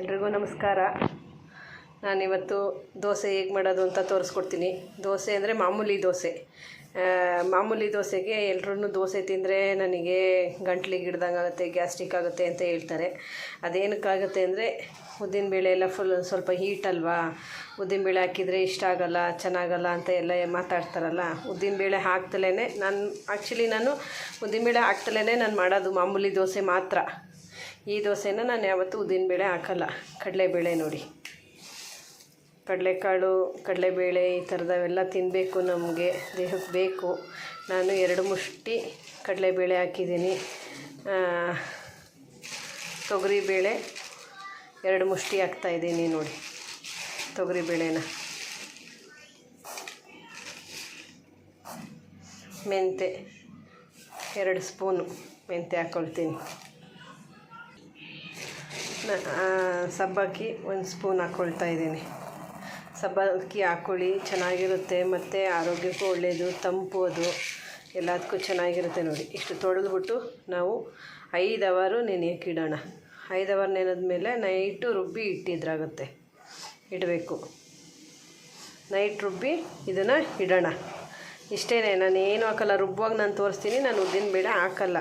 ಎಲ್ರಿಗೂ ನಮಸ್ಕಾರ. ನಾನಿವತ್ತು ದೋಸೆ ಹೇಗೆ ಮಾಡೋದು ಅಂತ ತೋರಿಸ್ಕೊಡ್ತೀನಿ. ದೋಸೆ ಅಂದರೆ ಮಾಮೂಲಿ ದೋಸೆ. ಮಾಮೂಲಿ ದೋಸೆಗೆ ಎಲ್ರೂ ದೋಸೆ ತಿಂದರೆ ನನಗೆ ಗಂಟ್ಲಿಗೆ ಹಿಡ್ದಂಗೆ ಆಗುತ್ತೆ ಗ್ಯಾಸ್ಟ್ರಿಕ್ ಆಗುತ್ತೆ ಅಂತ ಹೇಳ್ತಾರೆ. ಅದೇನಕ್ಕಾಗುತ್ತೆ ಅಂದರೆ ಉದ್ದಿನಬೇಳೆ ಎಲ್ಲ ಫುಲ್ ಸ್ವಲ್ಪ ಹೀಟ್ ಅಲ್ವಾ? ಉದ್ದಿನಬೇಳೆ ಹಾಕಿದರೆ ಇಷ್ಟ ಆಗೋಲ್ಲ, ಚೆನ್ನಾಗಲ್ಲ ಅಂತ ಎಲ್ಲ ಮಾತಾಡ್ತಾರಲ್ಲ? ಉದ್ದಿನಬೇಳೆ ಹಾಕ್ತಲೇ ನಾನು ಆ್ಯಕ್ಚುಲಿ ನಾನು ಉದ್ದಿನಬೇಳೆ ಹಾಕ್ತಲೇ ನಾನು ಮಾಡೋದು ಮಾಮೂಲಿ ದೋಸೆ ಮಾತ್ರ. ಈ ದೋಸೆನ ನಾನು ಯಾವತ್ತೂ ಉದ್ದಿನಬೇಳೆ ಹಾಕಲ್ಲ. ಕಡಲೆಬೇಳೆ ನೋಡಿ. ಕಡಲೆಕಾಳು, ಕಡಲೆಬೇಳೆ ಈ ಥರದವೆಲ್ಲ ತಿನ್ನಬೇಕು ನಮಗೆ. ದೇಹಕ್ಕೆ ಬೇಕು. ನಾನು ಎರಡು ಮುಷ್ಟಿ ಕಡಲೆಬೇಳೆ ಹಾಕಿದ್ದೀನಿ. ತೊಗರಿಬೇಳೆ ಎರಡು ಮುಷ್ಟಿ ಹಾಕ್ತಾಯಿದ್ದೀನಿ ನೋಡಿ. ತೊಗರಿಬೇಳೆನ. ಮೆಂತೆ ಎರಡು ಸ್ಪೂನು ಮೆಂತೆ ಹಾಕ್ಕೊಳ್ತೀನಿ ಸಬ್ಬಕ್ಕಿ ಒಂದು ಸ್ಪೂನ್ ಹಾಕ್ಕೊಳ್ತಾ ಇದ್ದೀನಿ. ಸಬ್ಬಕ್ಕಿ ಹಾಕ್ಕೊಳ್ಳಿ ಚೆನ್ನಾಗಿರುತ್ತೆ. ಮತ್ತು ಆರೋಗ್ಯಕ್ಕೂ ಒಳ್ಳೆಯದು ತಂಪು ಅದು. ಎಲ್ಲದಕ್ಕೂ ಚೆನ್ನಾಗಿರುತ್ತೆ ನೋಡಿ. ಇಷ್ಟು ತೊಳೆದ್ಬಿಟ್ಟು ನಾವು ಐದು ಅವರು ನೆನೆಯೋಕೆ ಇಡೋಣ ಐದು ಅವರ್ ನೆನೆದ್ಮೇಲೆ ನೈಟು ರುಬ್ಬಿ ಇಟ್ಟಿದ್ರಾಗುತ್ತೆ. ಇಡಬೇಕು. ನೈಟ್ ರುಬ್ಬಿ ಇದನ್ನು ಇಡೋಣ. ಇಷ್ಟೇ ನಾನು ಏನು ಹಾಕಲ್ಲ. ರುಬ್ಬುವಾಗ ನಾನು ತೋರಿಸ್ತೀನಿ. ನಾನು ಉದ್ದಿನ ಬೇಳೆ ಹಾಕಲ್ಲ.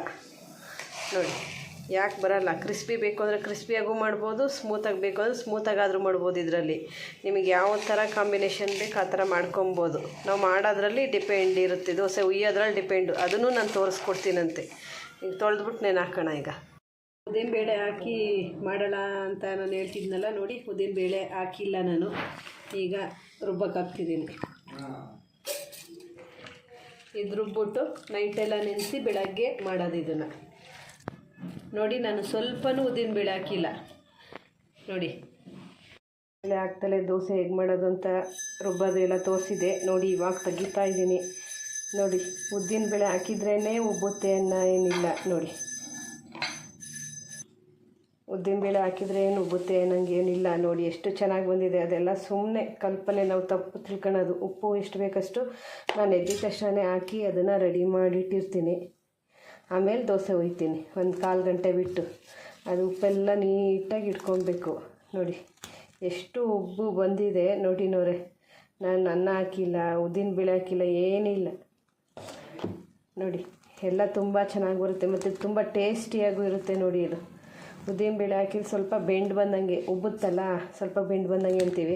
ನೋಡಿ. ಯಾಕೆ ಬರಲ್ಲ? ಕ್ರಿಸ್ಪಿ ಬೇಕು ಅಂದರೆ ಕ್ರಿಸ್ಪಿಯಾಗೂ ಮಾಡ್ಬೋದು ಸ್ಮೂತಾಗಿ ಬೇಕು ಅಂದರೆ ಸ್ಮೂತಾಗಾದರೂ ಮಾಡ್ಬೋದು ಇದರಲ್ಲಿ. ನಿಮಗೆ ಯಾವ ಥರ ಕಾಂಬಿನೇಷನ್ ಬೇಕು ಆ ಥರ ಮಾಡ್ಕೊಬೋದು. ನಾವು ಮಾಡೋದ್ರಲ್ಲಿ ಡಿಪೆಂಡ್ ಇರುತ್ತೆ, ದೋಸೆ ಉಯ್ಯೋದ್ರಲ್ಲಿ ಡಿಪೆಂಡು ಅದನ್ನು ನಾನು ತೋರಿಸ್ಕೊಡ್ತೀನಂತೆ. ಈಗ ತೊಳೆದ್ಬಿಟ್ಟು ನೆನೆ ಹಾಕೋಣ ಈಗ. ಉದ್ದಿನಬೇಳೆ ಹಾಕಿ ಮಾಡೋಣ ಅಂತ ನಾನು ಹೇಳ್ತಿದ್ನಲ್ಲ, ನೋಡಿ ಉದ್ದಿನಬೇಳೆ ಹಾಕಿಲ್ಲ ನಾನು. ಈಗ ರುಬ್ಬಕ್ಕೆ ಹಾಕ್ತಿದ್ದೀನಿ ಇದು ರುಬ್ಬಿಟ್ಟು ನೈಟೆಲ್ಲ ನೆನೆಸಿ ಬೆಳಗ್ಗೆ ಮಾಡೋದು ಇದನ್ನು. ನೋಡಿ, ನಾನು ಸ್ವಲ್ಪನೂ ಉದ್ದಿನಬೇಳೆ ಹಾಕಿಲ್ಲ. ನೋಡಿ. ಬೇಳೆ ಹಾಕ್ತಲೇ ದೋಸೆ ಹೇಗೆ ಮಾಡೋದು ಅಂತ ರುಬ್ಬೋದೆಲ್ಲ ತೋರಿಸಿದೆ. ನೋಡಿ, ಇವಾಗ ತೆಗಿತಾ ಇದ್ದೀನಿ. ನೋಡಿ ಉದ್ದಿನಬೇಳೆ ಹಾಕಿದ್ರೇ ಉಬ್ಬುತ್ತೆ ಅನ್ನೋ ಏನಿಲ್ಲ. ನೋಡಿ. ಉದ್ದಿನಬೇಳೆ ಹಾಕಿದ್ರೆ ಏನು ಉಬ್ಬುತ್ತೆ ಏನಿಲ್ಲ. ನೋಡಿ, ಎಷ್ಟು ಚೆನ್ನಾಗಿ ಬಂದಿದೆ. ಅದೆಲ್ಲ ಸುಮ್ಮನೆ ಕಲ್ಪನೆ ನಾವು ತಪ್ಪು ತಿಳ್ಕೊಳ್ಳೋದು ಉಪ್ಪು ಎಷ್ಟು ಬೇಕಷ್ಟು ನಾನು ಎದ್ದ ತಕ್ಷಣ ಹಾಕಿ ಅದನ್ನು ರೆಡಿ ಮಾಡಿಟ್ಟಿರ್ತೀನಿ. ಆಮೇಲೆ ದೋಸೆ ಒಯ್ತೀನಿ ಒಂದು ಕಾಲು ಗಂಟೆ ಬಿಟ್ಟು. ಅದು ಉಪ್ಪೆಲ್ಲ ನೀಟಾಗಿ ಇಟ್ಕೊಬೇಕು. ನೋಡಿ, ಎಷ್ಟು ಉಬ್ಬು ಬಂದಿದೆ ನೋಡಿ ನೋರೆ ನಾನು ಅನ್ನ ಹಾಕಿಲ್ಲ, ಉದ್ದಿನ ಉದ್ದಿನಬೇಳೆ ಹಾಕಿಲ್ಲ ಏನಿಲ್ಲ ನೋಡಿ, ಎಲ್ಲ ತುಂಬ ಚೆನ್ನಾಗಿ ಬರುತ್ತೆ ಮತ್ತು ತುಂಬ ಟೇಸ್ಟಿಯಾಗೂ ಇರುತ್ತೆ ನೋಡಿ ಇದು. ಉದ್ದಿನ ಉದ್ದಿನಬೇಳೆ ಹಾಕಿದ್ರೆ ಸ್ವಲ್ಪ ಬೆಂಡ್ ಬಂದಂಗೆ, ಉಬ್ಬುತ್ತಲ್ಲ, ಸ್ವಲ್ಪ ಬೆಂಡ್ ಬಂದಂಗೆ ಅಂತೀವಿ.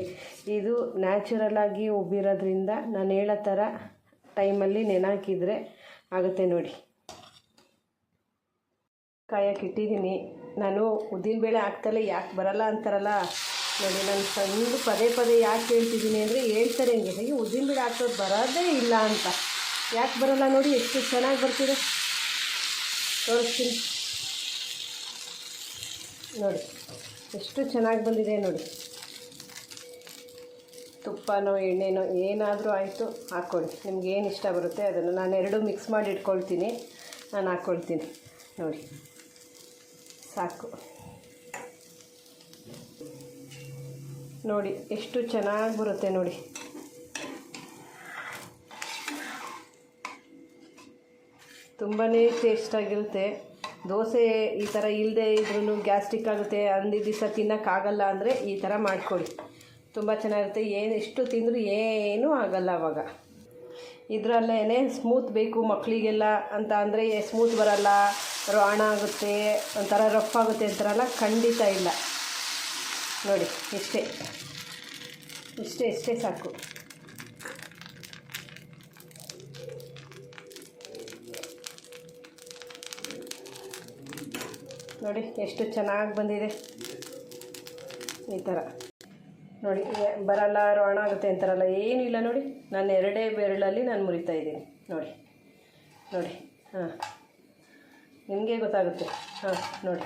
ಇದು ನ್ಯಾಚುರಲ್ ಆಗಿ ಉಬ್ಬಿರೋದ್ರಿಂದ ನಾನು ಹೇಳೋ ಥರ ಟೈಮಲ್ಲಿ ನೆನಾಕಿದರೆ ಆಗುತ್ತೆ ನೋಡಿ. ಕಾಯಕ್ಕೆ ಇಟ್ಟಿದ್ದೀನಿ. ನಾನು ಉದ್ದಿನಬೇಳೆ ಹಾಕ್ತಲೇ ಯಾಕೆ ಬರಲ್ಲ ಅಂತಾರಲ್ಲ? ನೋಡಿ, ನಾನು ಸಣ್ಣ ಪದೇ ಪದೇ ಯಾಕೆ ಹೇಳ್ತಿದ್ದೀನಿ ಅಂದರೆ ಹೇಳ್ತಾರೆ ಹಿಂಗೆ. ಹೇಗೆ ಉದ್ದಿನಬೇಳೆ ಹಾಕೋದು ಬರೋದೇ ಇಲ್ಲ ಅಂತ. ಯಾಕೆ ಬರಲ್ಲ ನೋಡಿ, ಎಷ್ಟು ಚೆನ್ನಾಗಿ ಬರ್ತಿದೆ. ತೋರಿಸ್ತೀನಿ. ನೋಡಿ, ಎಷ್ಟು ಚೆನ್ನಾಗಿ ಬಂದಿದೆ ನೋಡಿ. ತುಪ್ಪನೋ, ಎಣ್ಣೆನೋ ಏನಾದರೂ ಆಯಿತು, ಹಾಕ್ಕೊಳ್ಳಿ. ನಿಮ್ಗೆ ಏನು ಇಷ್ಟ ಬರುತ್ತೆ ಅದನ್ನು ನಾನು ಎರಡು ಮಿಕ್ಸ್ ಮಾಡಿ ಇಟ್ಕೊಳ್ತೀನಿ. ನಾನು ಹಾಕ್ಕೊಳ್ತೀನಿ. ನೋಡಿ. ಸಾಕು. ನೋಡಿ, ಎಷ್ಟು ಚೆನ್ನಾಗಿ ಬರುತ್ತೆ ನೋಡಿ. ತುಂಬಾ ಟೇಸ್ಟಾಗಿರುತ್ತೆ. ದೋಸೆ ಈ ಥರ ಇಲ್ಲದೆ ಇದ್ರೂ ಗ್ಯಾಸ್ಟ್ರಿಕ್ ಆಗುತ್ತೆ ಅಂದಿದ್ದ ದಿವಸ ತಿನ್ನೋಕ್ಕಾಗಲ್ಲ ಅಂದರೆ ಈ ಥರ ಮಾಡಿಕೊಡಿ ತುಂಬ ಚೆನ್ನಾಗಿರುತ್ತೆ. ಏನು ಎಷ್ಟು ತಿಂದರೂ ಏನೂ ಆಗಲ್ಲ ಅವಾಗ. ಇದರಲ್ಲೇ ಸ್ಮೂತ್ ಬೇಕು ಮಕ್ಕಳಿಗೆಲ್ಲ ಅಂತ ಅಂದರೆ ಸ್ಮೂತ್ ಬರಲ್ಲ. ರಾಣ ಆಗುತ್ತೆ, ಒಂಥರ ರಫ್ ಆಗುತ್ತೆ ಅಂತಾರಲ್ಲ, ಖಂಡಿತ ಇಲ್ಲ. ನೋಡಿ, ಇಷ್ಟೇ. ಇಷ್ಟೇ ಇಷ್ಟೇ ಸಾಕು. ನೋಡಿ, ಎಷ್ಟು ಚೆನ್ನಾಗಿ ಬಂದಿದೆ. ಈ ಥರ. ನೋಡಿ ಬರಲ್ಲ ರೋಣ ಆಗುತ್ತೆ ಅಂತಾರಲ್ಲ ಏನಿಲ್ಲ ನೋಡಿ. ನಾನು ಎರಡೇ ಬೆರಳಲ್ಲಿ ನಾನು ಮುರಿತಾ ಇದ್ದೀನಿ. ನೋಡಿ ನೋಡಿ, ಹಾಂ. ನಿಮಗೆ ಗೊತ್ತಾಗುತ್ತೆ? ಹಾಂ, ನೋಡಿ.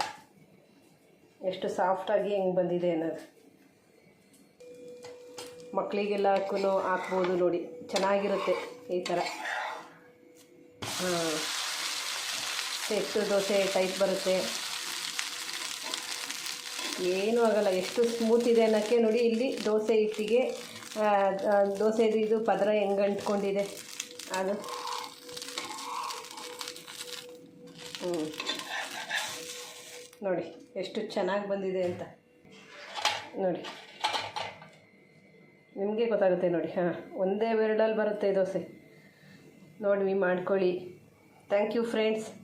ಎಷ್ಟು ಸಾಫ್ಟಾಗಿ ಹೆಂಗೆ ಬಂದಿದೆ ಅನ್ನೋದು. ಮಕ್ಕಳಿಗೆಲ್ಲಕ್ಕೂ ಹಾಕ್ಬೋದು ನೋಡಿ. ಚೆನ್ನಾಗಿರುತ್ತೆ ಈ ಥರ ಹಾಂ. ಸೆಟ್ಟು ದೋಸೆ ಟೈಪ್ ಬರುತ್ತೆ. ಏನೂ ಆಗಲ್ಲ, ಎಷ್ಟು ಸ್ಮೂತ್ ಇದೆ ಅನ್ನೋಕ್ಕೆ ನೋಡಿ ಇಲ್ಲಿ ದೋಸೆ ಹಿಟ್ಟಿಗೆ ದೋಸೆದು ಇದು ಪದರ ಹೆಂಗೆ ಅಂಟ್ಕೊಂಡಿದೆ. ಅದು. ನೋಡಿ, ಎಷ್ಟು ಚೆನ್ನಾಗಿ ಬಂದಿದೆ ಅಂತ. ನೋಡಿ. ನಿಮಗೆ ಗೊತ್ತಾಗುತ್ತೆ ನೋಡಿ, ಹಾಂ. ಒಂದೇ ಬೆರಳಲ್ಲಿ ಬರುತ್ತೆ ದೋಸೆ. ನೋಡಿ ಮಾಡ್ಕೊಳ್ಳಿ. Thank you friends